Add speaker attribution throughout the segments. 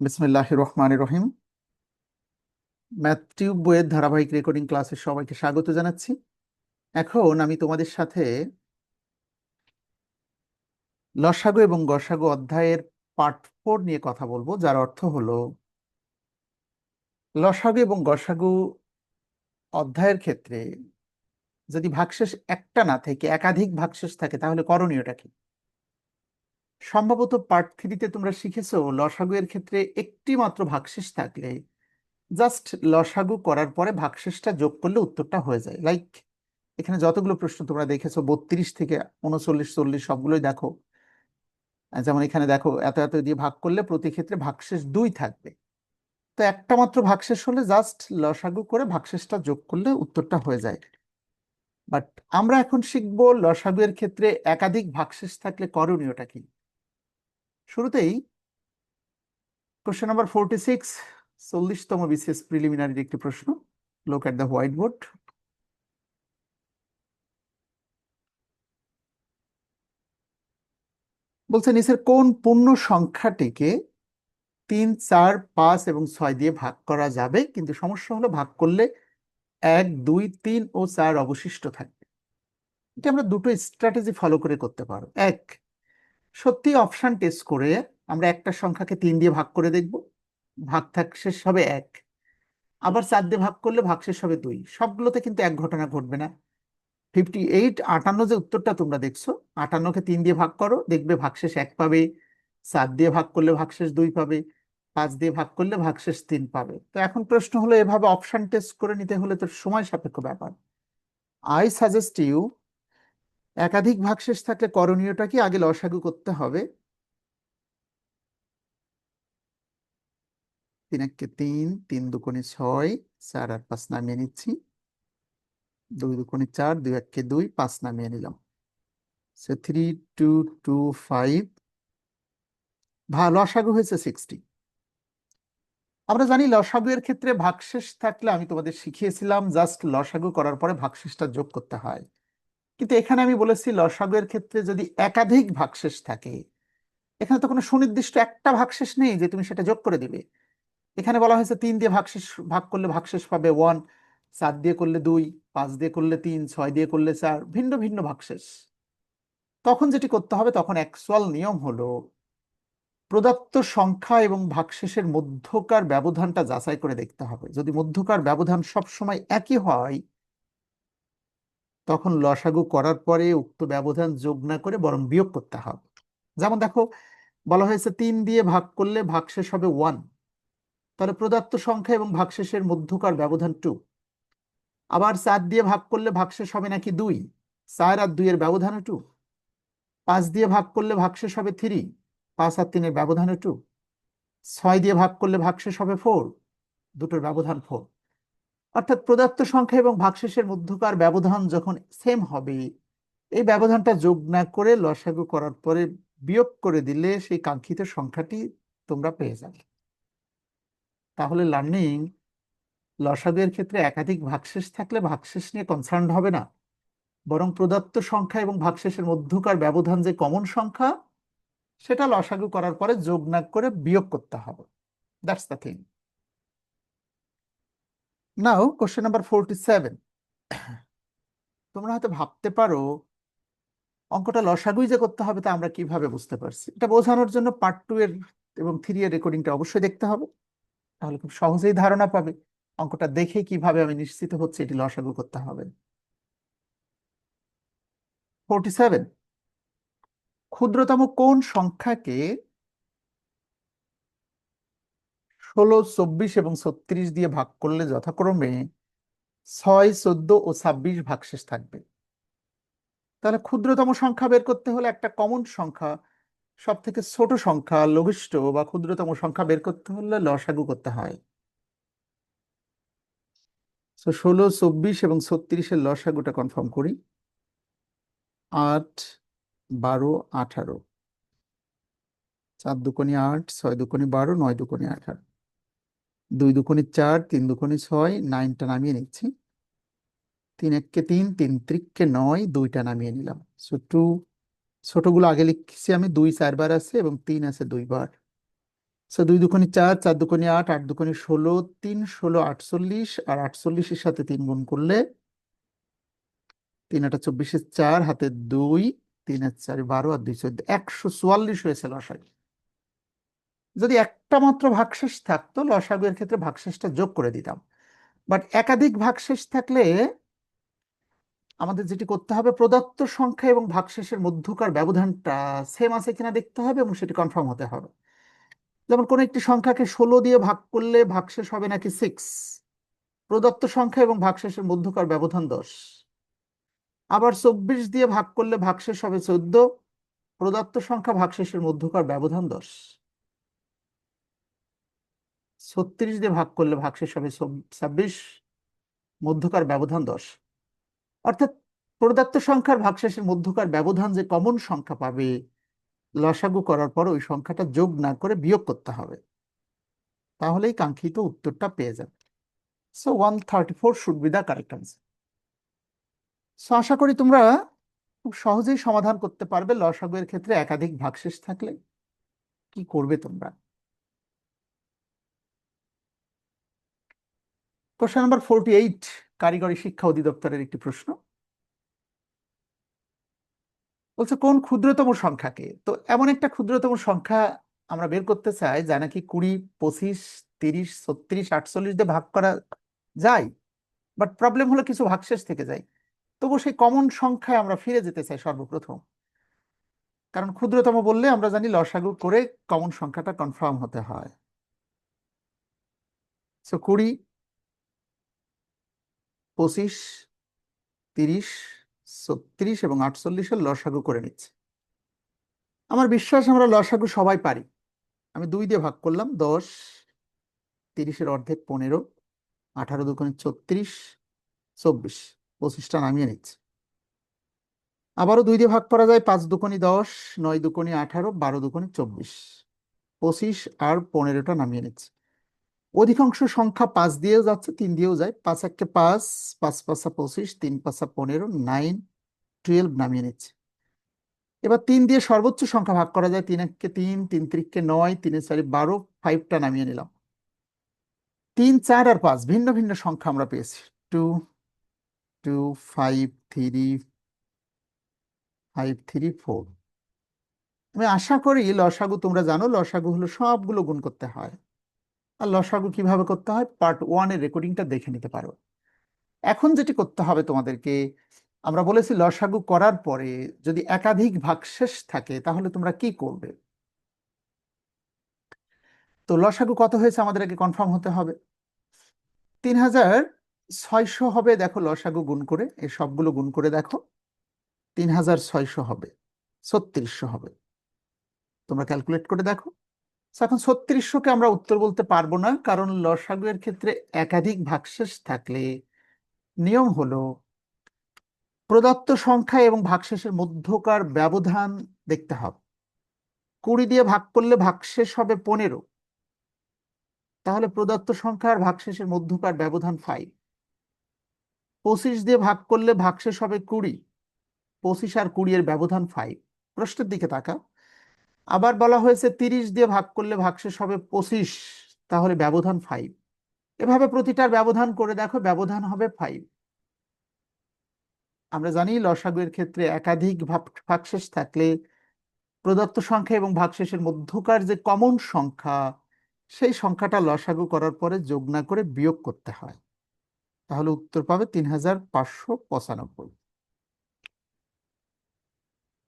Speaker 1: বিসমিল্লাহ রহমান রহিম। Math tube বইয়ের ধারাবাহিক রেকর্ডিং ক্লাসে সবাইকে স্বাগত জানাচ্ছি। এখন আমি তোমাদের সাথে লসাগু এবং গসাগু অধ্যায়ের পার্ট ফোর নিয়ে কথা বলব, যার অর্থ হলো লসাগু এবং গসাগু অধ্যায়ের ক্ষেত্রে যদি ভাগশেষ একটা না থেকে একাধিক ভাগশেষ থাকে, তাহলে করণীয়টা কি? সম্ভবত পার্ট থ্রিতে তোমরা শিখেছো, লসাগু এর ক্ষেত্রে একটি মাত্র ভাগশেষ থাকলে। জাস্ট লসাগু করার পরে ভাগশেষটা যোগ করলে উত্তরটা হয়ে যায়। লাইক এখানে যতগুলো প্রশ্ন তোমরা দেখেছ, বত্রিশ থেকে উনচল্লিশ, চল্লিশ, সবগুলোই দেখো। যেমন এখানে দেখো, এত এত দিয়ে ভাগ করলে প্রতি ক্ষেত্রে ভাগশেষ দুই থাকবে। তো একটা মাত্র ভাগশেষ হলে জাস্ট লসাগু করে ভাগশেষটা যোগ করলে উত্তরটা হয়ে যায়। বাট আমরা এখন শিখব লসাগু এর ক্ষেত্রে একাধিক ভাগশেষ থাকলে করণীয়টা কি? শুরুতেই কোশ্চেন নাম্বার ফোরটি সিক্স চল্লিশতম বিসিএস প্রিলিমিনারির একটি প্রশ্ন। লোক অ্যাট দ্য হোয়াইট বোর্ড বলছে, নিচের কোন পূর্ণ সংখ্যাটিকে তিন, চার, পাঁচ এবং ছয় দিয়ে ভাগ করা যাবে? কিন্তু সমস্যা হলো ভাগ করলে এক, দুই, তিন ও চার অবশিষ্ট থাকবে এটা আমরা দুটো স্ট্র্যাটেজি ফলো করে করতে পারো এক সত্যি অপশন টেস্ট করে আমরা একটা সংখ্যাকে তিন দিয়ে ভাগ করে দেখব। ভাগ থাক শেষ হবে এক। আবার চার দিয়ে ভাগ করলে ভাগ শেষ হবে দুই। সবগুলোতে কিন্তু এক ঘটনা ঘটবে না। ফিফটি এইট আটান্ন যে উত্তরটা তোমরা দেখছ, আটান্নকে তিন দিয়ে ভাগ করো, দেখবে ভাগশেষ এক পাবে, চার দিয়ে ভাগ করলে ভাগশেষ দুই পাবে, পাঁচ দিয়ে ভাগ করলে ভাগশেষ তিন পাবে। তো এখন প্রশ্ন হলো, এভাবে অপশন টেস্ট করে নিতে হলে তো সময় সাপেক্ষ ব্যাপার। আই সাজেস্ট ইউ একাধিক ভাগশেষ থাকলে করণীয়টা কি? আগে লসাগু করতে হবে। তিন একে তিন তিন দুকোণে ছয়, চার আর পাঁচ নামিয়ে নিচ্ছি। দুই দুকোণে চার, দুই একে দুই, পাঁচ নামিয়ে নিলাম। থ্রি টু টু ফাইভ লসাগু হয়েছে সিক্সটি আমরা জানি লসাগু এর ক্ষেত্রে ভাগশেষ থাকলে আমি তোমাদের শিখিয়েছিলাম জাস্ট লসাগু করার পরে ভাগশেষটা যোগ করতে হয়। কিন্তু এখানে আমি বলেছি লসাগু এর ক্ষেত্রে যদি একাধিক ভাগশেষ থাকে, এখানে তো কোনো সুনির্দিষ্ট একটা ভাগশেষ নেই যে তুমি সেটা যোগ করে দিবে। এখানে বলা হয়েছে তিন দিয়ে ভাগশেষ, ভাগ করলে ভাগশেষ পাবে ওয়ান চার দিয়ে করলে দুই, পাঁচ দিয়ে করলে তিন, ছয় দিয়ে করলে চার, ভিন্ন ভিন্ন ভাগশেষ। তখন যেটি করতে হবে, তখন অ্যাকচুয়াল নিয়ম হলো প্রদত্ত সংখ্যা এবং ভাগশেষের মধ্যকার ব্যবধানটা যাচাই করে দেখতে হবে। যদি মধ্যকার ব্যবধান সব সময় একই হয় তখন লসাগু করার পরে উক্ত ব্যবধান যোগ না করে বরং বিয়োগ করতে হবে। যেমন দেখো, বলা হয়েছে তিন দিয়ে ভাগ করলে ভাগশেষ হবে ওয়ান তাহলে প্রদত্ত সংখ্যা এবং ভাগশেষের মধ্যকার ব্যবধান টু আবার চার দিয়ে ভাগ করলে ভাগশেষ হবে নাকি দুই? চার আর দুইয়ের ব্যবধানও টু পাঁচ দিয়ে ভাগ করলে ভাগশেষ হবে থ্রি পাঁচ আর তিনের ব্যবধানও টু ছয় দিয়ে ভাগ করলে ভাগশেষ হবে ফোর দুটোর ব্যবধান ফোর অর্থাৎ প্রদত্ত সংখ্যা এবং ভাগশেষের মধ্যকার ব্যবধান যখন সেম হবে, এই ব্যবধানটা যোগ না করে লসাগু করার পরে বিয়োগ করে দিলে সেই কাঙ্ক্ষিত সংখ্যাটি তোমরা পেয়ে যাবে। তাহলে লার্নিং লসাগুর ক্ষেত্রে একাধিক ভাগশেষ থাকলে ভাগশেষ নিয়ে কনসার্ন হবে না। বরং প্রদত্ত সংখ্যা এবং ভাগশেষের মধ্যকার ব্যবধান যে কমন সংখ্যা, সেটা লসাগু করার পরে যোগ না করে বিয়োগ করতে হবে। That's the thing now question number forty seven তোমরা হয়তো ভাবতে পারো, অঙ্কটা লসাগুই যে করতে হবে তা আমরা কীভাবে বুঝতে পারছি? এটা বোঝানোর জন্য পার্ট টু এর এবং থ্রি এর রেকর্ডিংটা অবশ্যই দেখতে হবে। তাহলে খুব সহজেই ধারণা পাবে অঙ্কটা দেখে কীভাবে আমি নিশ্চিত হচ্ছে এটি লসাগু করতে হবে। ফোরটি সেভেন ক্ষুদ্রতম কোন সংখ্যাকে ষোলো, চব্বিশ এবং ছত্রিশ দিয়ে ভাগ করলে যথাক্রমে ছয়, চোদ্দ ও ছাব্বিশ ভাগশেষ থাকবে। তাহলে ক্ষুদ্রতম সংখ্যা বের করতে হলে একটা কমন সংখ্যা সব থেকে ছোট সংখ্যা, লঘিষ্ঠ বা ক্ষুদ্রতম সংখ্যা বের করতে হলে লসাগু করতে হয়। তো ষোলো, চব্বিশ এবং ছত্রিশের লসাগুটা কনফার্ম করি। আট, বারো, আঠারো। চার দুকোনি আট, ছয় দুকোনি বারো, নয় দুকোনি আঠারো। দুই দুকোনি চার, তিন দুকোনি ছয়, নাইনটা নামিয়ে নিচ্ছি। তিন এককে তিন তিন ত্রিককে নয়, দুইটা নামিয়ে নিলাম। সো টু ছোটগুলো আগে লিখছি আমি, দুই চারবার আছে এবং তিন আছে দুইবার। সো দুই দুকোনি চার চার দুকোনি আট আট দুকোনি ষোলো, তিন ষোলো আটচল্লিশ, আর আটচল্লিশের সাথে তিন গুণ করলে তিন আটা চব্বিশে চার, হাতে দুই তিন আর চার বারো, আর দুই চোদ্দ একশো চুয়াল্লিশ হয়েছে লসাগু। যদি একটা মাত্র ভাগশেষ থাকতো লসাগু এর ক্ষেত্রে ভাগশেষটা যোগ করে দিতাম। বাট একাধিক ভাগশেষ থাকলে আমাদের যেটি করতে হবে, প্রদত্ত সংখ্যা এবং ভাগশেষের মধ্যকার ব্যবধানটা সেম আছে কিনা দেখতে হবে এবং সেটি কনফার্ম হতে হবে। যেমন কোনো একটি সংখ্যাকে ষোলো দিয়ে ভাগ করলে ভাগশেষ হবে নাকি সিক্স প্রদত্ত সংখ্যা এবং ভাগশেষের মধ্যকার ব্যবধান দশ। আবার চব্বিশ দিয়ে ভাগ করলে ভাগশেষ হবে চোদ্দ। প্রদত্ত সংখ্যা ভাগশেষের মধ্যকার ব্যবধান দশ। ছত্রিশ দিয়ে ভাগ করলে ভাগশেষ হবে ছাব্বিশ, মধ্যকার ব্যবধান দশ। অর্থাৎ প্রদত্ত সংখ্যার ভাগশেষের মধ্যকার ব্যবধান যে কমন সংখ্যা পাবে, লসাগু করার পর ওই সংখ্যাটা যোগ না করে বিয়োগ করতে হবে। তাহলেই কাঙ্ক্ষিত উত্তরটা পেয়ে যাবে। So one thirty four should be the correct answer so আশা করি তোমরা খুব সহজেই সমাধান করতে পারবে লসাগু এর ক্ষেত্রে একাধিক ভাগশেষ থাকলে। কি করবে তোমরা? কোশ্চেন নাম্বার ফোরটি এইট কারিগরি শিক্ষা অধিদপ্তরের একটি প্রশ্ন। বলছে, কোন ক্ষুদ্রতম সংখ্যাকে? তো এমন একটা ক্ষুদ্রতম সংখ্যা আমরা বের করতে চাই, যা নাকি কুড়ি, পঁচিশ, তিরিশ, ছত্রিশ, আটচল্লিশ দিয়ে ভাগ করা যায়। বাট প্রবলেম হলো কিছু ভাগশেষ থেকে যায়। তবু সেই কমন সংখ্যায় আমরা ফিরে যেতে চাই সর্বপ্রথম। কারণ ক্ষুদ্রতম বললে আমরা জানি লসাগু করে কমন সংখ্যাটা কনফার্ম হতে হয়। কুড়ি পঁচিশ, তিরিশ, ছত্রিশ এবং আটচল্লিশের লসাগু করে নিচ্ছে। আমার বিশ্বাস, আমরা লসাগু সবাই পারি। আমি দুই দিয়ে ভাগ করলাম, দশ, তিরিশের অর্ধেক পনেরো, আঠারো দুগুণে ছত্রিশ, চব্বিশ, পঁচিশটা নামিয়ে নিচ্ছে। আবারও দুই দিয়ে ভাগ করা যায়, পাঁচ দুকোনি দশ, নয় দুকোনি আঠারো, বারো দুকোনি চব্বিশ, পঁচিশ আর পনেরোটা নামিয়ে নিচ্ছে। অধিকাংশ সংখ্যা পাঁচ দিয়েও যাচ্ছে, তিন দিয়েও যায়। পাঁচ একে পাঁচ পাঁচ পাঁচা পঁচিশ, তিন পাঁচা পনেরো, নাইন, টুয়েলভ নামিয়ে নিচ্ছে। এবার তিন দিয়ে সর্বোচ্চ সংখ্যা ভাগ করা যায়। তিন এককে তিন তিন ত্রিককে নয় তিনে চারি বারো, ফাইভটা নামিয়ে নিলাম। তিন, চার আর পাঁচ, ভিন্ন ভিন্ন সংখ্যা আমরা পেয়েছি। Two two, five, three five, three, four. আমি আশা করি লসাগু তোমরা জানো, লসাগু হলো সবগুলো গুণ করতে হয়। আর লসাগু কীভাবে করতে হয়? পার্ট ওয়ানের রেকর্ডিংটা দেখে নিতে পারো। এখন যেটি করতে হবে তোমাদেরকে, আমরা বলেছি লসাগু করার পরে যদি একাধিক ভাগশেষ থাকে, তাহলে তোমরা কি করবে? তো লসাগু কত হয়েছে আমাদের আগে কনফার্ম হতে হবে। তিন হাজার ছয়শো হবে, দেখো লসাগু গুণ করে, এই সবগুলো গুণ করে দেখো। তিন হাজার ছয়শো হবে, ছত্রিশশো হবে। তোমরা ক্যালকুলেট করে দেখো। এখন ছত্রিশশোকে আমরা উত্তর বলতে পারব না, কারণ লসাগু এর ক্ষেত্রে একাধিক ভাগশেষ থাকলে নিয়ম হলো প্রদত্ত সংখ্যা এবং ভাগশেষের মধ্যকার ব্যবধান দেখতে হবে। কুড়ি দিয়ে ভাগ করলে ভাগশেষ হবে পনেরো। তাহলে প্রদত্ত সংখ্যা আর ভাগশেষের মধ্যকার ব্যবধান ফাইভ পঁচিশ দিয়ে ভাগ করলে ভাগশেষ হবে কুড়ি। পঁচিশ আর কুড়ি এর ব্যবধান ফাইভ প্রশ্নের দিকে তাকা আবার বলা হয়েছে তিরিশ দিয়ে ভাগ করলে ভাগশেষ হবে পঁচিশ, তাহলে ব্যবধান ফাইভ এভাবে প্রতিটার ব্যবধান করে দেখো, ব্যবধান হবে ফাইভ আমরা জানি লসাগুয়ের ক্ষেত্রে একাধিক ভাগশেষ থাকলে প্রদত্ত সংখ্যা এবং ভাগশেষের মধ্যকার যে কমন সংখ্যা, সেই সংখ্যাটা লসাগু করার পরে যোগ না করে বিয়োগ করতে হয়। তাহলে উত্তর পাবে তিন হাজার পাঁচশো পঁচানব্বই।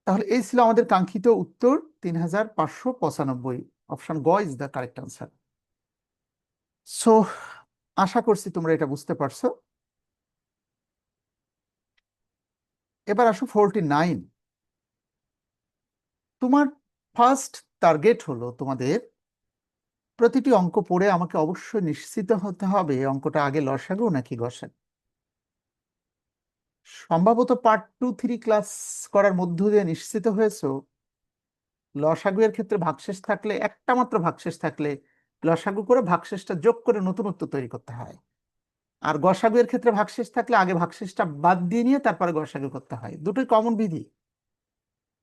Speaker 1: তাহলে এই ছিল আমাদের কাঙ্ক্ষিত উত্তর তিন হাজার পাঁচশো পঁচানব্বই। অপশন গ is the correct answer so আশা করছি তোমরা এটা বুঝতে পারছ। এবার আসো ফোরটি নাইন তোমার ফার্স্ট টার্গেট হলো তোমাদের প্রতিটি অঙ্ক পড়ে আমাকে অবশ্যই নিশ্চিত হতে হবে অঙ্কটা আগে লসাগু নাকি গসাগু সম্ভবত পার্ট টু থ্রি ক্লাস করার মধ্য দিয়ে নিশ্চিত হয়েছ? লসাগু এর ক্ষেত্রে ভাগশেষ থাকলে, একটা মাত্র ভাগশেষ থাকলে লসাগু করে ভাগশেষটা যোগ করে নতুনত্ব তৈরি করতে হয়। আর গসাগু এর ক্ষেত্রে ভাগশেষ থাকলে আগে ভাগশেষটা বাদ দিয়ে নিয়ে তারপরে গসাগু করতে হয়। দুটোই কমন বিধি।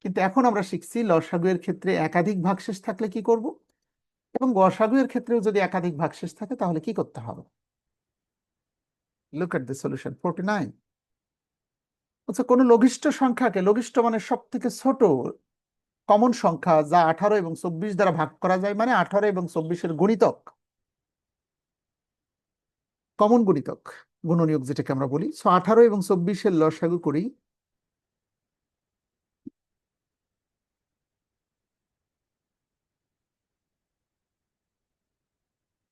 Speaker 1: কিন্তু এখন আমরা শিখছি লসাগু এর ক্ষেত্রে একাধিক ভাগশেষ থাকলে কি করব? এবং গসাগু এর ক্ষেত্রেও যদি একাধিক ভাগশেষ থাকে তাহলে কি করতে হবে? Look at the solution forty nine আচ্ছা কোনো লঘিষ্ঠ সংখ্যাকে, লঘিষ্ঠ মানে সব থেকে ছোট কমন সংখ্যা যা আঠারো এবং চব্বিশ দ্বারা ভাগ করা যায় মানে আঠারো এবং চব্বিশের গুণিতক। কমন গুণিতক, গুণনীয়ক যেটাকে আমরা বলি। সো আঠারো এবং চব্বিশের লসাগু করি।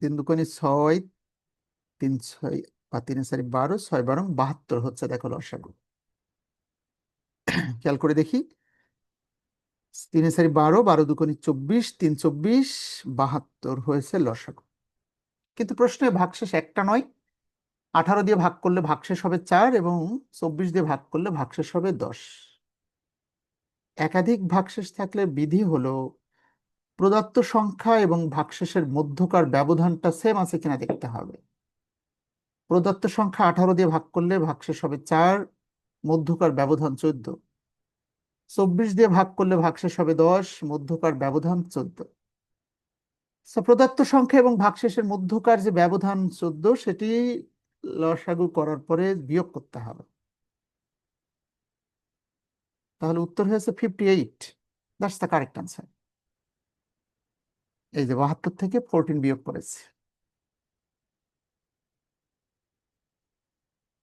Speaker 1: তিন দুকোনি ছয়, তিন ছয়, বা তিন চারি বারো, ছয় বারো বাহাত্তর হচ্ছে দেখো লসাগু। খেয়াল করে দেখি। তিন চারি বারো বারো দুকোনি চব্বিশ, তিন চব্বিশ, বাহাত্তর হয়েছে লসাগু। কিন্তু প্রশ্নে ভাগশেষ একটা নয়। আঠারো দিয়ে ভাগ করলে ভাগশেষ হবে চার এবং চব্বিশ দিয়ে ভাগ করলে ভাগশেষ হবে দশ। একাধিক ভাগশেষ থাকলে বিধি হলো প্রদত্ত সংখ্যা এবং ভাগশেষের মধ্যকার ব্যবধানটা সেম আছে কিনা দেখতে হবে। প্রদত্ত সংখ্যা আঠারো দিয়ে ভাগ করলে ভাগশেষ হবে চার মধ্যকার ব্যবধান চোদ্দ। চব্বিশ দিয়ে ভাগ করলে ভাগশেষ হবে দশ, মধ্যকার ব্যবধান চোদ্দ। প্রদত্ত সংখ্যা এবং ভাগশেষের মধ্যকার যে ব্যবধান চোদ্দ, সেটি লসাগু করার পরে বিয়োগ করতে হবে। তাহলে উত্তর হয়েছে fifty eight that's the correct answer এই যে বাহাত্তর থেকে ফোরটিন বিয়োগ করেছে।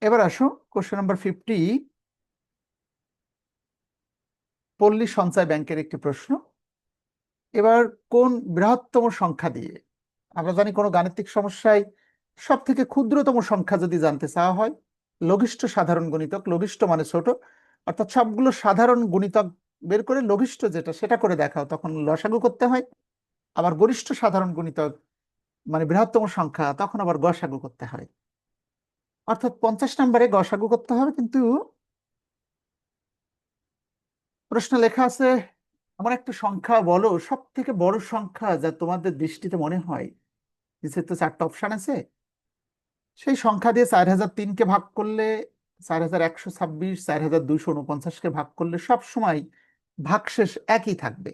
Speaker 1: এবার আসো কোশ্চেন নাম্বার ফিফটি পল্লী সঞ্চয় ব্যাংকের একটি প্রশ্ন। এবার কোন বৃহত্তম সংখ্যা দিয়ে? আমরা জানি কোনো গাণিতিক সমস্যায় সব থেকে ক্ষুদ্রতম সংখ্যা যদি জানতে চাওয়া হয়, লঘিষ্ঠ সাধারণ গণিতক, লঘিষ্ঠ মানে ছোট, অর্থাৎ সবগুলো সাধারণ গণিতক বের করে লঘিষ্ঠ যেটা, সেটা করে দেখাও, তখন লসাগু করতে হয়। আবার গরিষ্ঠ সাধারণ গণিতক মানে বৃহত্তম সংখ্যা, তখন আবার গসাগু করতে হয়। অর্থাৎ পঞ্চাশ নম্বরে গসাগু করতে হবে, কিন্তু প্রশ্ন লেখা আছে এমন একটা সংখ্যা বলো সব থেকে বড় সংখ্যা যা তোমাদের দৃষ্টিতে মনে হয়, নিচে তো চারটা অপশন আছে, সেই সংখ্যা দিয়ে চার হাজার তিনকে ভাগ করলে, চার হাজার একশো ছাব্বিশ, চার হাজার দুইশো উনপঞ্চাশকে ভাগ করলে সব সময় ভাগশেষ একই থাকবে।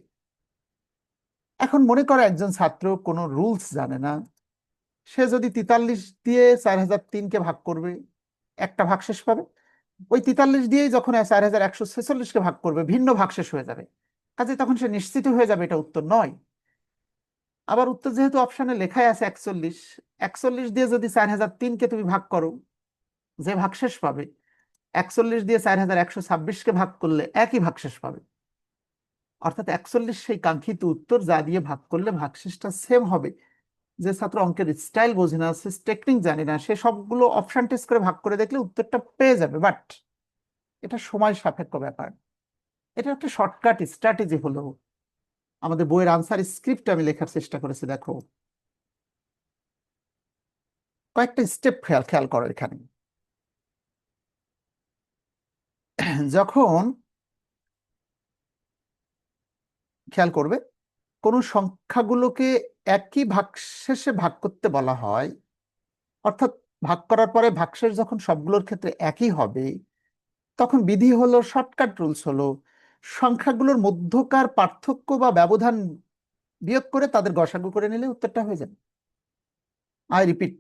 Speaker 1: এখন মনে করো একজন ছাত্র কোনো রুলস জানে না সে যদি তেতাল্লিশ দিয়ে চার হাজার তিনকে ভাগ করবে, একটা ভাগশেষ পাবে। ওই তেতাল্লিশ দিয়েই যখন চার হাজার একশো ছেচল্লিশকে ভাগ করবে, ভিন্ন ভাগশেষ হয়ে যাবে। কাজে তখন সে নিশ্চিত হয়ে যাবে এটা উত্তর নয়। আবার উত্তর যেহেতু অপশানে লেখাই আছে একচল্লিশ একচল্লিশ দিয়ে যদি চার হাজার তিনকে তুমি ভাগ করো, যে ভাগশেষ পাবে, একচল্লিশ দিয়ে চার হাজার একশো ছাব্বিশকে ভাগ করলে একই ভাগশেষ পাবে। অর্থাৎ একচল্লিশ সেই কাঙ্ক্ষিত উত্তর যা দিয়ে ভাগ করলে ভাগশেষটা সেম হবে। যে ছাত্র অঙ্কের স্টাইল বোঝে না, সে টেকনিক জানে না, সে সবগুলো অপশন টেস্ট করে ভাগ করে দেখলে উত্তরটা পেয়ে যাবে। বাট এটা সময় সাপেক্ষ ব্যাপার। এটা একটা শর্টকাট স্ট্র্যাটেজি হলো। আমাদের বইয়ের আনসার স্ক্রিপ্ট আমি লেখার চেষ্টা করেছি, দেখো। কয়েকটা স্টেপ খেয়াল খেয়াল করো এখানে। যখন খেয়াল করবে কোন সংখ্যাগুলোকে একই ভাগশেষে ভাগ করতে বলা হয়। অর্থাৎ ভাগ করার পরে ভাগশেষ যখন সবগুলোর ক্ষেত্রে একই হবে, তখন বিধি হলো, শর্টকাট রুলস হলো, সংখ্যাগুলোর মধ্যকার পার্থক্য বা ব্যবধান বিয়োগ করে তাদের গসাগু করে নিলে উত্তরটা হয়ে যাবে। আই রিপিট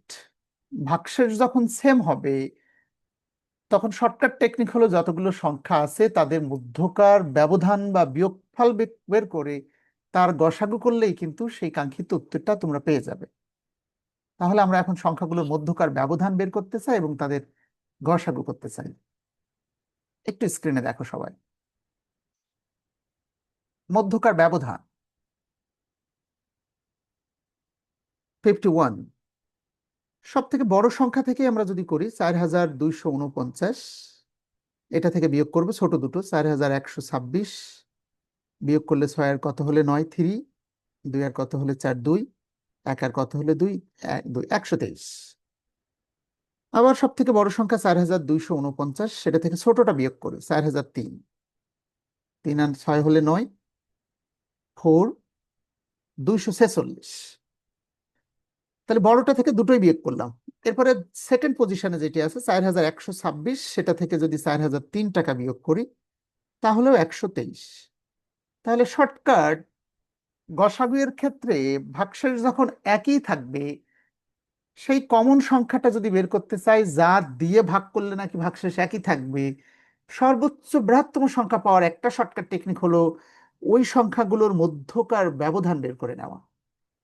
Speaker 1: ভাগশেষ যখন সেম হবে, তখন শর্টকাট টেকনিক হলো যতগুলো সংখ্যা আছে তাদের মধ্যকার ব্যবধান বা বিয়োগফল বের করে তার গসাগু করলেই কিন্তু সেই কাঙ্ক্ষিত উত্তরটা তোমরা পেয়ে যাবে। তাহলে আমরা এখন সংখ্যাগুলোর মধ্যকার ব্যবধান বের করতে চাই এবং তাদের গসাগু করতে চাই। একটু স্ক্রিনে দেখো সবাই। মধ্যকার ব্যবধান। ফিফটি ওয়ান সব থেকে বড় সংখ্যা থেকে আমরা যদি করি চার হাজার দুইশো উনপঞ্চাশ, এটা থেকে বিয়োগ করব ছোট দুটো, চার হাজার একশো ছাব্বিশ বিয়োগ করলে ছয় আর কত হলে নয়? থ্রি। দুই আর কত হলে চার? দুই। এক আর কত হলে দুই? এক, দুই, একশো তেইশ। আবার সব থেকে বড় সংখ্যা চার হাজার দুইশো উনপঞ্চাশ সেটা থেকে ছোটটা বিয়োগ করে, চার হাজার তিন। তিন আর ছয় হলে নয়। ফোর, দুইশো ছেচল্লিশ। তাহলে বড়টা থেকে দুটোই বিয়োগ করলাম। এরপরে সেকেন্ড পজিশনে যেটি আছে, চার হাজার একশো ছাব্বিশ, সেটা থেকে যদি চার হাজার তিন টাকা বিয়োগ করি, তাহলেও একশো তেইশ। তাহলে শর্টকাট গসাগুয়ের ক্ষেত্রে ভাগশেষ যখন একই থাকবে, সেই কমন সংখ্যাটা যদি বের করতে চাই, যা দিয়ে ভাগ করলে নাকি ভাগশেষ একই থাকবে, সর্বোচ্চ বৃহত্তম সংখ্যা পাওয়ার একটা শর্টকাট টেকনিক হলো ওই সংখ্যাগুলোর মধ্যকার ব্যবধান বের করে নেওয়া।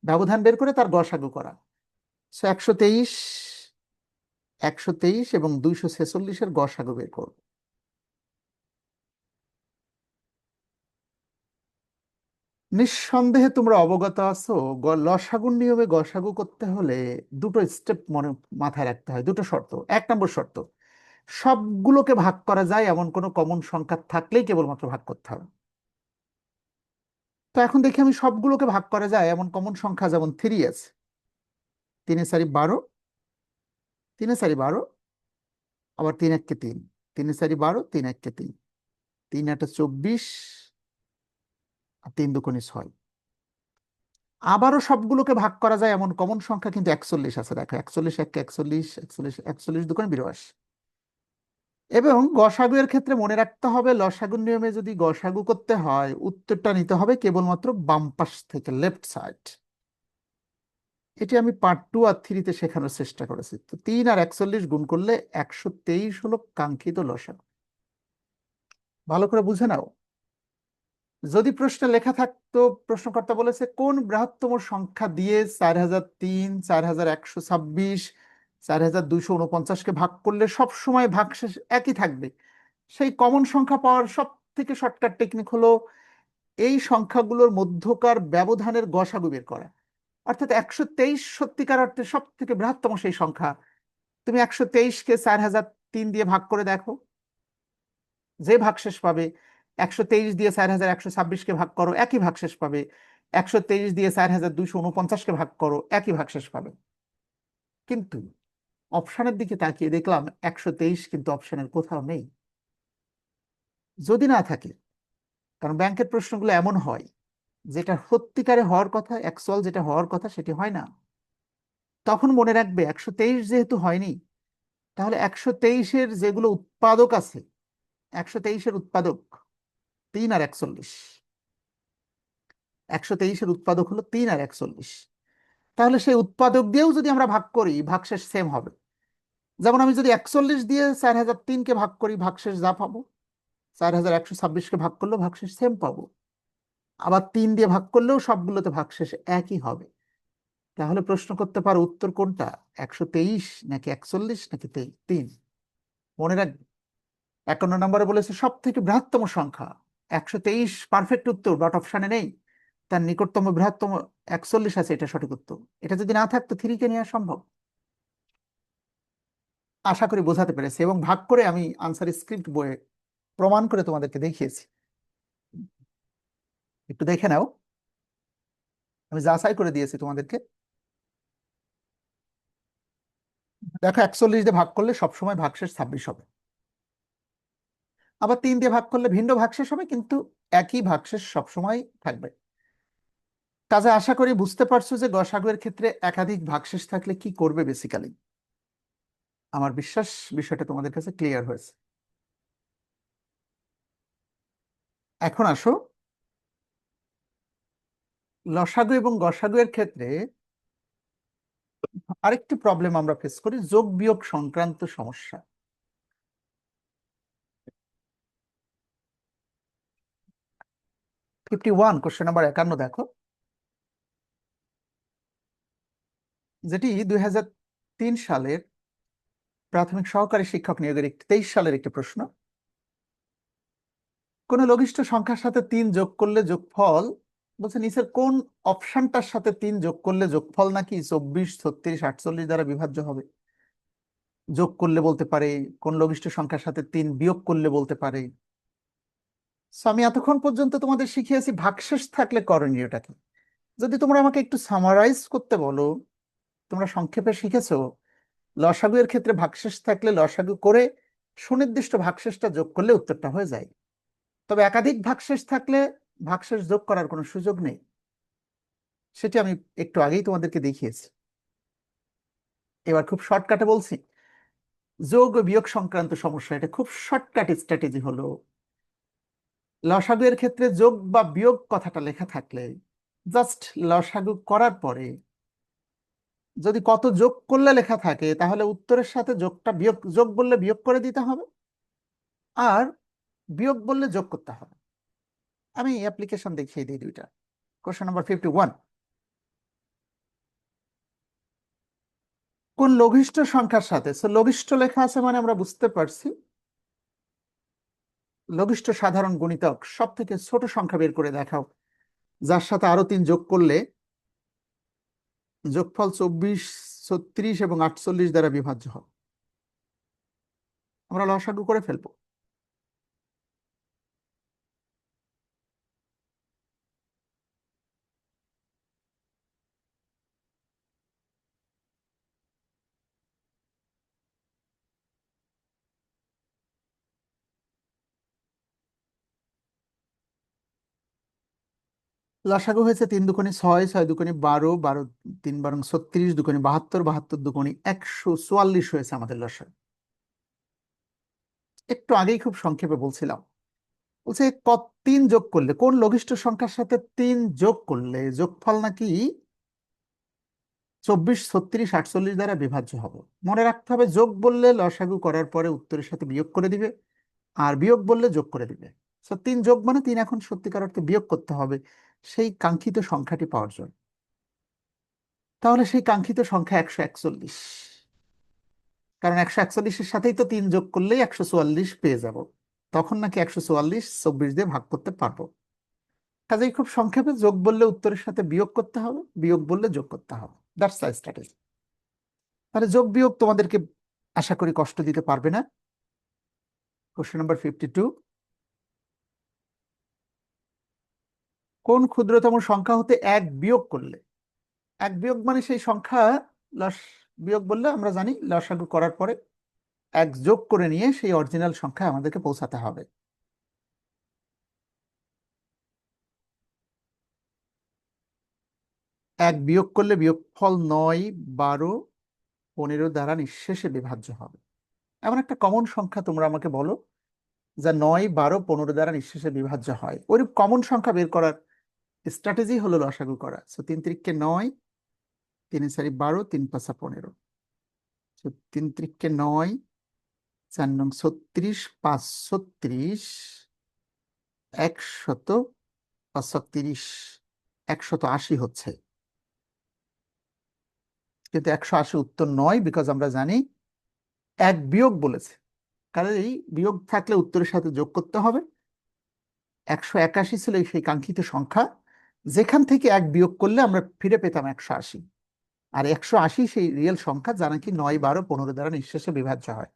Speaker 1: ব্যবধান বের করে তার গসাগু করা। সো একশো তেইশ একশো তেইশ এবং দুইশো ছেচল্লিশের গসাগু বের করব। নিঃসন্দেহে তোমরা অবগত আছো লসাগুর নিয়মে গসাগু করতে হলে দুটো স্টেপ মনে, মাথায় রাখতে হয়। দুটো শর্ত। এক নম্বর শর্ত, সবগুলোকে ভাগ করা যায় এমন কোনো কমন সংখ্যা থাকলেই কেবলমাত্র ভাগ করতে হবে। তো এখন দেখি আমি সবগুলোকে ভাগ করা যায় এমন কমন সংখ্যা যেমন থ্রি আছে। তিনে চারি বারো তিনে চারি বারো, আবার তিন এককে তিন। তিনে চারি বারো, তিন এককে তিন। তিন একটা চব্বিশ তিন দুগুণে ছয় আবারও সবগুলোকে ভাগ করা যায় এমন কমন সংখ্যা কিন্তু একচল্লিশ আছে, দেখো, একচল্লিশ এক একচল্লিশ একচল্লিশ একচল্লিশ দুগুণে বিরাশি এবং গসাগু এর ক্ষেত্রে মনে রাখতে হবে লসাগুর নিয়মে যদি গসাগু করতে হয়, উত্তরটা নিতে হবে কেবলমাত্র বাম পাশ থেকে লেফট সাইড এটি আমি পার্ট টু আর থ্রিতে শেখানোর চেষ্টা করেছি। তো তিন আর একচল্লিশ গুণ করলে একশো তেইশ হলো কাঙ্ক্ষিত লসাগু। ভালো করে বুঝে নাও। যদি প্রশ্নে লেখা থাকতো, প্রশ্নকর্তা বলেছে, কোন বৃহত্তম সংখ্যা দিয়ে চার হাজার তিন, চার হাজার একশো ছাব্বিশ, চার হাজার দুইশো উনপঞ্চাশকে ভাগ করলে সব সময় ভাগশেষ একই থাকবে? সেই কমন সংখ্যা পাওয়ার সব থেকে শর্টকাট টেকনিক হলো, এই সংখ্যাগুলোর মধ্যকার ব্যবধানের গসাগু বের করা। অর্থাৎ একশো তেইশ সত্যিকার অর্থে সব থেকে বৃহত্তম সেই সংখ্যা। তুমি একশো তেইশকে চার হাজার তিন দিয়ে ভাগ করে দেখো, যে ভাগশেষ পাবে একশো তেইশ দিয়ে চার হাজার একশো ছাব্বিশকে ভাগ করো, একই ভাগশেষ পাবে। একশো তেইশ দিয়ে চার হাজার দুইশো উনপঞ্চাশকে ভাগ করো, একই ভাগশেষ পাবে। কিন্তু অপশানের দিকে তাকিয়ে দেখলাম একশো তেইশ কিন্তু অপশানের কোথাও নেই। যদি না থাকে, কারণ ব্যাংকের প্রশ্নগুলো এমন হয়, যেটা সত্যিকারে হওয়ার কথা, অ্যাকচুয়াল যেটা হওয়ার কথা সেটি হয় না। তখন মনে রাখবে একশো তেইশ যেহেতু হয়নি, তাহলে একশো তেইশের যেগুলো উৎপাদক আছে, একশো তেইশের উৎপাদক তিন আর একচল্লিশ। একশো তেইশের উৎপাদক হলো তিন আর একচল্লিশ। তাহলে সেই উৎপাদক দিয়েও যদি আমরা ভাগ করি, ভাগশেষ সেম হবে। যেমন আমি যদি একচল্লিশ দিয়ে চার হাজার তিনকে ভাগ করি, ভাগশেষ যা পাবো। চার হাজার একশো ছাব্বিশকে ভাগ করলেও ভাগশেষ সেম পাবো। আবার তিন দিয়ে ভাগ করলেও সবগুলোতে ভাগশেষ একই হবে। তাহলে প্রশ্ন করতে পারো উত্তর কোনটা? একশো তেইশ নাকি একচল্লিশ নাকি তিন? মনে রাখবে। একান্ন নম্বরে বলেছে সব থেকে বৃহত্তম সংখ্যা। একশো তেইশ পারফেক্ট উত্তর বাট অপশানে নেই। তার নিকটতম বৃহত্তম একচল্লিশ আছে, এটা সঠিক উত্তর। এটা যদি না থাকতো থ্রিকে নেওয়া সম্ভব? আশা করি বোঝাতে পেরেছি এবং ভাগ করে আমি আনসার স্ক্রিপ্ট বইয়ে প্রমাণ করে তোমাদেরকে দেখিয়েছি। একটু দেখে নাও। আমি যাচাই করে দিয়েছি তোমাদেরকে। দেখো, একচল্লিশ দিয়ে ভাগ করলে সবসময় ভাগশেষ ছাব্বিশ হবে। আবার তিন দিয়ে ভাগ করলে ভিন্ন ভাগশেষ হবে, কিন্তু একই ভাগশেষ সবসময় থাকবে। কাজে আশা করি বুঝতে পারছ যে গসাগুয়ের ক্ষেত্রে একাধিক ভাগশেষ থাকলে কি করবে বেসিক্যালি আমার বিশ্বাস বিষয়টা তোমাদের কাছে ক্লিয়ার হয়েছে। এখন আসো। লসাগু এবং গসাগুয়ের ক্ষেত্রে আরেকটি প্রবলেম আমরা ফেস করি, যোগ বিয়োগ সংক্রান্ত সমস্যা। ফিফটি ওয়ান কোশ্চেন নাম্বার একান্ন, দেখো। যেটি সালের প্রাথমিক সহকারী শিক্ষক নিয়োগের একটি, তেইশ সালের একটি প্রশ্ন। কোন লঘিষ্ঠ সংখ্যার সাথে তিন যোগ করলে যোগফল, বলছে নিচের কোন অপশনটার সাথে তিন যোগ করলে যোগফল নাকি চব্বিশ, ছত্রিশ, আটচল্লিশ দ্বারা বিভাজ্য হবে? যোগ করলে বলতে পারে, কোন লঘিষ্ঠ সংখ্যার সাথে তিন বিয়োগ করলে বলতে পারে So, আমি এতক্ষণ পর্যন্ত তোমাদের শিখিয়েছি ভাগশেষ থাকলে করণীয়টা কি। যদি তোমরা আমাকে একটু সামারাইজ করতে বলো তোমরা সংক্ষেপে শিখেছো লসাগু এর ক্ষেত্রে ভাগশেষ থাকলে লসাগু করে সুনির্দিষ্ট ভাগশেষটা যোগ করলে উত্তরটা হয়ে যায়। তবে একাধিক ভাগশেষ থাকলে ভাগশেষ যোগ করার কোনো সুযোগ নেই। সেটি আমি একটু আগেই তোমাদেরকে দেখিয়েছি। এবার খুব শর্টকাটে বলছি। যোগ বিয়োগ সংক্রান্ত সমস্যা এটা খুব শর্টকাট স্ট্র্যাটেজি হলো। লসাগু এর ক্ষেত্রে যোগ বা বিয়োগ কথাটা লেখা থাকলে জাস্ট লসাগু করার পরে যদি কত যোগ করলে লেখা থাকে, তাহলে উত্তরের সাথে যোগটা বিয়োগ, যোগ বললে বিয়োগ করে দিতে হবে আর বিয়োগ বললে যোগ করতে হবে। আমি অ্যাপ্লিকেশন দেখিয়ে দিই দুইটা। কোশ্চেন নাম্বার ফিফটি ওয়ান কোন লঘিষ্ঠ সংখ্যার সাথে সো লঘিষ্ঠ লেখা আছে মানে আমরা বুঝতে পারছি লঘিষ্ঠ সাধারণ গণিতক সব থেকে ছোট সংখ্যা বের করে দেখাও। যার সাথে আরও তিন যোগ করলে যোগফল চব্বিশ, ছত্রিশ এবং আটচল্লিশ দ্বারা বিভাজ্য হবে আমরা লসাগু করে ফেলব। লসাগু হয়েছে তিন দুকোনি ছয় ছয় দুকোনি বারো বারো তিন বারো ছত্রিশ দুকোনি বাহাত্তর বাহাত্তর দুকোনি একশো চুয়াল্লিশ হয়েছে আমাদের লসাগু একটু আগেই খুব সংক্ষেপে বলছিলাম। বলছে কত তিন যোগ করলে, কোন লঘিষ্ঠ সংখ্যার সাথে তিন যোগ করলে যোগফল নাকি চব্বিশ, ছত্রিশ, আটচল্লিশ দ্বারা বিভাজ্য হবে? মনে রাখতে হবে যোগ বললে লসাগু করার পরে উত্তরের সাথে বিয়োগ করে দিবে, আর বিয়োগ বললে যোগ করে দিবে। তিন যোগ মানে তিন এখন সত্যিকার অর্থে বিয়োগ করতে হবে। সেই কাঙ্ক্ষিত সংখ্যাটি পাওয়ার জন্য। তাহলে সেই কাঙ্ক্ষিত সংখ্যা একশো একচল্লিশ। কারণ একশো একচল্লিশের সাথেই তো তিন যোগ করলেই একশো চুয়াল্লিশ পেয়ে যাব। তখন নাকি একশো চুয়াল্লিশ চব্বিশ দিয়ে ভাগ করতে পারব। কাজেই খুব সংক্ষেপে যোগ বললে উত্তরের সাথে বিয়োগ করতে হবে, বিয়োগ বললে যোগ করতে হবে। দ্যাটস দ্য স্ট্র্যাটেজি তাহলে যোগ বিয়োগ তোমাদেরকে আশা করি কষ্ট দিতে পারবে না। কোশ্চেন নাম্বার ফিফটি টু কোন ক্ষুদ্রতম সংখ্যা হতে এক বিয়োগ করলে? এক বিয়োগ মানে সেই সংখ্যা লস বিয়োগ বললে আমরা জানি লসাগু করার পরে এক যোগ করে নিয়ে সেই অরিজিনাল সংখ্যা আমাদেরকে পৌঁছাতে হবে। এক বিয়োগ করলে বিয়োগফল নয়, বারো, পনেরো দ্বারা নিঃশেষে বিভাজ্য হবে। এমন একটা কমন সংখ্যা তোমরা আমাকে বলো, যা নয়, বারো, পনেরো দ্বারা নিঃশেষে বিভাজ্য হয়। ওই কমন সংখ্যা বের করার স্ট্র্যাটেজি হলো লসাগু করা। সো তিন ত্রিককে নয়, তিন চারি বারো, তিন পাঁচা পনেরো। সো তিন ত্রিককে নয়, চার নং ছত্রিশ, পাঁচ ছত্রিশ, একশত পাঁচশো একশত আশি হচ্ছে। কিন্তু একশো আশি উত্তর নয় বিকজ আমরা জানি এক বিয়োগ বলেছে। কারণ এই বিয়োগ থাকলে উত্তরের সাথে যোগ করতে হবে। একশো একাশি ছিল সেই কাঙ্ক্ষিত সংখ্যা। যেখান থেকে এক বিয়োগ করলে আমরা ফিরে পেতাম একশো আশি। আর একশো আশি সেই রিয়েল সংখ্যা যা নাকি নয়, বারো, পনেরো দ্বারা নিঃশেষে বিভাজ্য হয়।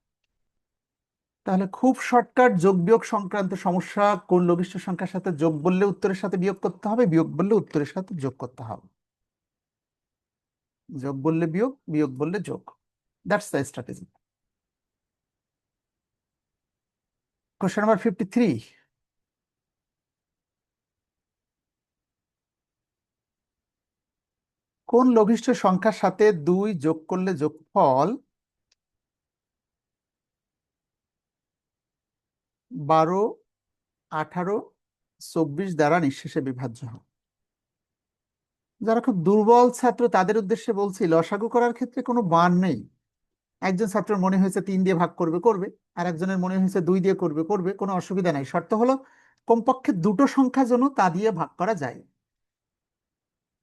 Speaker 1: তাহলে খুব শর্টকাট যোগ বিয়োগ সংক্রান্ত সমস্যা, কোন লঘিষ্ঠ সংখ্যার সাথে যোগ বললে উত্তরের সাথে বিয়োগ করতে হবে, বিয়োগ বললে উত্তরের সাথে যোগ করতে হবে। যোগ বললে বিয়োগ বিয়োগ বললে যোগ। That's the strategy question number fifty three কোন লঘিষ্ঠ সংখ্যার সাথে দুই যোগ করলে যোগফল বারো, আঠারো, চব্বিশ দ্বারা নিঃশেষে বিভাজ্য হয়। যারা খুব দুর্বল ছাত্র, তাদের উদ্দেশ্যে বলছি, লসাগু করার ক্ষেত্রে কোনো মান নেই। একজন ছাত্রের মনে হয়েছে তিন দিয়ে ভাগ করবে করবে। আর একজনের মনে হয়েছে দুই দিয়ে করবে করবে। কোনো অসুবিধা নাই। শর্ত হলো, কমপক্ষে দুটো সংখ্যা যেন তা দিয়ে ভাগ করা যায়।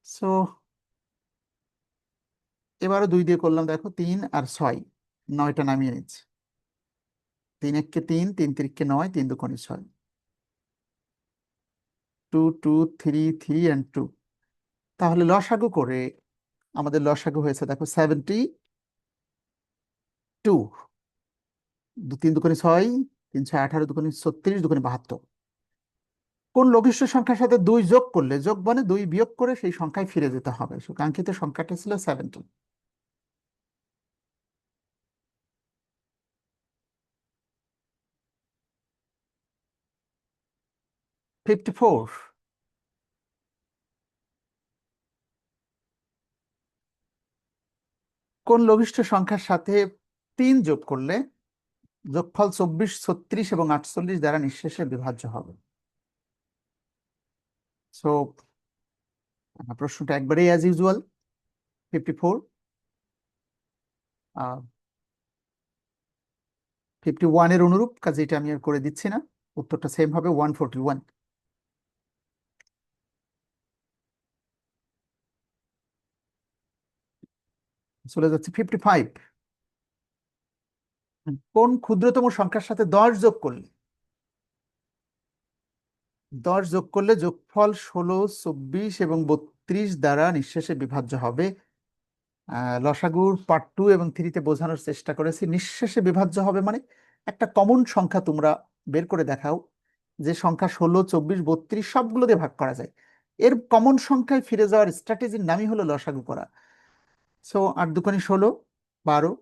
Speaker 1: সো এবারও দুই দিয়ে করলাম, দেখো, তিন আর ছয়। নয়টা নামিয়ে নিচ্ছে। তিন এককে তিন তিন তিরিককে নয়, তিন দুকোণে ছয়। Two two, three three and two. তাহলে লসাগু করে আমাদের লসাগু হয়েছে, দেখো, সেভেন্টি টু। দু, তিন দুকোণে ছয়, তিন ছয় আঠারো দুকোণে ছত্রিশ দুকোণে বাহাত্তর। কোন লঘিষ্ঠ সংখ্যার সাথে দুই যোগ করলে, যোগ মানে দুই বিয়োগ করে সেই সংখ্যায় ফিরে যেতে হবে। কাঙ্ক্ষিত সংখ্যাটা ছিল সেভেন্টি। ফিফটি ফোর কোন লঘিষ্ঠ সংখ্যার সাথে তিন যোগ করলে যোগফল চব্বিশ, ছত্রিশ এবং আটচল্লিশ দ্বারা নিঃশেষে বিভাজ্য হবে? সো প্রশ্নটা একবারেই as usual fifty four fifty ওয়ানের অনুরূপ, কাজে এটা আমি আর করে দিচ্ছি না, উত্তরটা সেম হবে ওয়ান ফোরটি ওয়ান চলে যাচ্ছে ফিফটি ফাইভ কোন ক্ষুদ্রতম সংখ্যার সাথে দশ যোগ করলে? দশ যোগ করলে যোগফল ষোলো, চব্বিশ এবং বত্রিশ দ্বারা নিঃশেষে বিভাজ্য হবে। লসাগুর পার্ট টু এবং থ্রিতে বোঝানোর চেষ্টা করেছি। নিঃশেষে বিভাজ্য হবে মানে একটা কমন সংখ্যা তোমরা বের করে দেখাও, যে সংখ্যা ষোলো, চব্বিশ, বত্রিশ সবগুলো দিয়ে ভাগ করা যায়। এর কমন সংখ্যায় ফিরে যাওয়ার স্ট্র্যাটেজির নামই হলো লসাগু করা। সো আট দুকোনি ষোলো, বারো,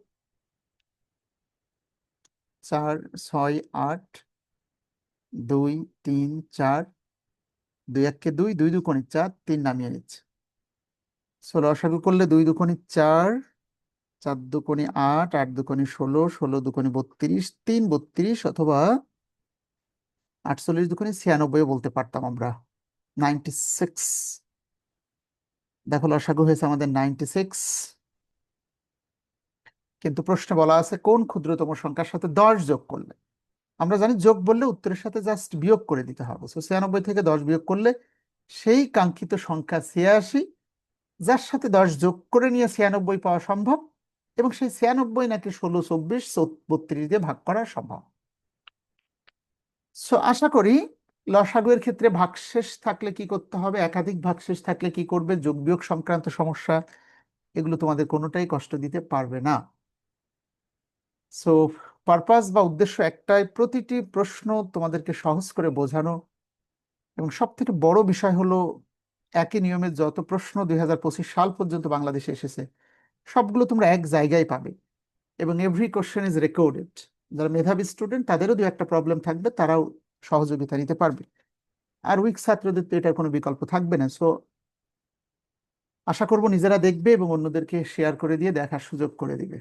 Speaker 1: চার, ছয়, আট, দুই, তিন, চার, দুই এককে দুই দুই দুকোনি চার, তিন নামিয়ে নিচ্ছে। সো লসাগু করলে দুই দুকোনি চার চার দুকোনি আট আট দুকোনি ষোলো ষোলো দুকোনি বত্রিশ, তিন বত্রিশ অথবা আটচল্লিশ দুকোনি ছিয়ানব্বই বলতে পারতাম আমরা। Ninety six. দেখো, লসাগু হয়েছে আমাদের নাইনটি সিক্স কিন্তু প্রশ্নে বলা আছে, কোন ক্ষুদ্রতম সংখ্যার সাথে দশ যোগ করলে? আমরা জানি যোগ বললে উত্তরের সাথে জাস্ট বিয়োগ করে দিতে হবে। সো ছিয়ানব্বই থেকে দশ বিয়োগ করলে সেই কাঙ্ক্ষিত সংখ্যা ছিয়াশি, যার সাথে দশ যোগ করে নিয়ে ছিয়ানব্বই পাওয়া সম্ভব এবং সেই ছিয়ানব্বই নাকি ষোলো, চব্বিশ বত্রিশ দিয়ে ভাগ করা সম্ভব। সো আশা করি লসাগু এর ক্ষেত্রে ভাগশেষ থাকলে কি করতে হবে? একাধিক ভাগশেষ থাকলে কি করবে? যোগ বিয়োগ সংক্রান্ত সমস্যা, এগুলো তোমাদের কোনোটাই কষ্ট দিতে পারবে না। সো পারপাস বা উদ্দেশ্য একটাই, প্রতিটি প্রশ্ন তোমাদেরকে সহজ করে বোঝানো। এবং সব থেকে বড় বিষয় হলো, একই নিয়মের যত প্রশ্ন দুই হাজার পঁচিশ সাল পর্যন্ত বাংলাদেশে এসেছে, সবগুলো তোমরা এক জায়গায় পাবে। এবং এভরি কোশ্চেন ইজ রেকর্ডেড যারা মেধাবী স্টুডেন্ট তাদেরও দু একটা প্রবলেম থাকবে, তারাও সহযোগিতা নিতে পারবে। আর উইক ছাত্রদের তো এটার কোনো বিকল্প থাকবে না। সো আশা করব নিজেরা দেখবে এবং অন্যদেরকে শেয়ার করে দিয়ে দেখার সুযোগ করে দিবে।